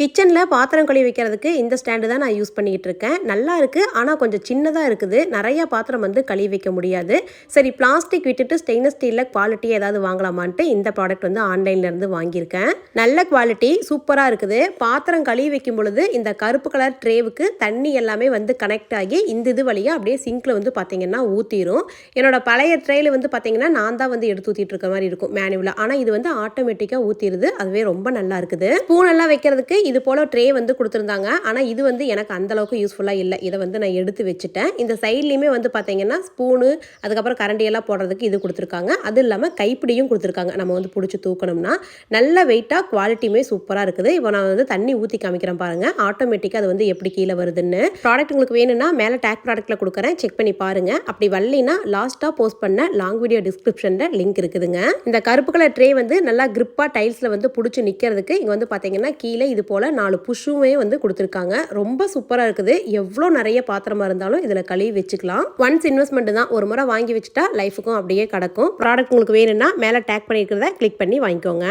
கிச்சனில் பாத்திரம் கழுவி வைக்கிறதுக்கு இந்த ஸ்டாண்டு தான் நான் யூஸ் பண்ணிக்கிட்டு இருக்கேன். நல்லா இருக்குது ஆனால் கொஞ்சம் சின்னதாக இருக்குது. நிறைய பாத்திரம் வந்து கழுவி வைக்க முடியாது. சரி பிளாஸ்டிக் விட்டுட்டு ஸ்டெயின்லெஸ் ஸ்டீலில் குவாலிட்டி ஏதாவது வாங்கலாமான்ட்டு இந்த ப்ராடக்ட் வந்து ஆன்லைன்லேருந்து வாங்கியிருக்கேன். நல்ல குவாலிட்டி சூப்பராக இருக்குது. பாத்திரம் கழுவி வைக்கும் பொழுது இந்த கருப்பு கலர் ட்ரேவுக்கு தண்ணி எல்லாமே வந்து கனெக்ட் ஆகி இந்த இது வழியாக அப்படியே சிங்கில் வந்து பார்த்தீங்கன்னா ஊற்றிடும் என்னோட பழைய ட்ரேயில் வந்து பார்த்தீங்கன்னா நான் தான் வந்து எடுத்து ஊற்றிட்டு இருக்க மாதிரி இருக்கும் மேனுவலாக ஆனால் இது வந்து ஆட்டோமேட்டிக்காக ஊற்றிடுது அதுவே ரொம்ப நல்லா இருக்குது. ஸ்பூன் வைக்கிறதுக்கு இது போல் ட்ரே வந்து கொடுத்துருந்தாங்க. ஆனால் இது வந்து எனக்கு அந்தளவுக்கு யூஸ்ஃபுல்லாக இல்லை. இதை வந்து நான் எடுத்து வச்சுட்டேன். இந்த சைட்லேயுமே வந்து பார்த்தீங்கன்னா ஸ்பூனு அதுக்கப்புறம் கரண்டியெல்லாம் போடுறதுக்கு இது கொடுத்துருக்காங்க. அது இல்லாமல் கைப்பிடியும் கொடுத்துருக்காங்க. நம்ம வந்து பிடிச்சி தூக்கணும்னா. நல்ல வெயிட்டாக குவாலிட்டியுமே சூப்பராக இருக்குது. இப்போ நான் வந்து தண்ணி ஊற்றி காமிக்கிறேன் பாருங்கள் ஆட்டோமேட்டிக்காக அது வந்து எப்படி கீழே வருதுன்னு. ப்ராடக்ட் உங்களுக்கு வேணும்னா மேலே டேக் ப்ராடக்ட்டில் கொடுக்குறேன். செக் பண்ணி பாருங்கள் அப்படி வரலைன்னா லாஸ்ட்டாக போஸ்ட் பண்ண லாங் வீடியோ டிஸ்கிரிப்ஷனில் லிங்க் இருக்குதுங்க. இந்த கருப்பு கலர் ட்ரே வந்து நல்லா கிரிப்பாக டைல்ஸில் வந்து பிடிச்சி நிற்கிறதுக்கு இங்கே வந்து பார்த்தீங்கன்னா கீழே இது போல் நாலு புஷ்ஷுமே வந்து கொடுத்துருக்காங்க. ரொம்ப சூப்பராக இருக்குது. எவ்வளோ நிறைய பாத்திரமா இருந்தாலும் இதில் கழுவி வச்சுக்கலாம். ஒன்ஸ் இன்வெஸ்ட்மெண்ட் தான் ஒரு முறை வாங்கி வச்சுட்டா லைஃபுக்கும் அப்படியே கிடக்கும். ப்ராடக்ட் உங்களுக்கு வேணும்னா மேலே டேக் பண்ணியிருக்கிறத கிளிக் பண்ணி வாங்கிக்கோங்க.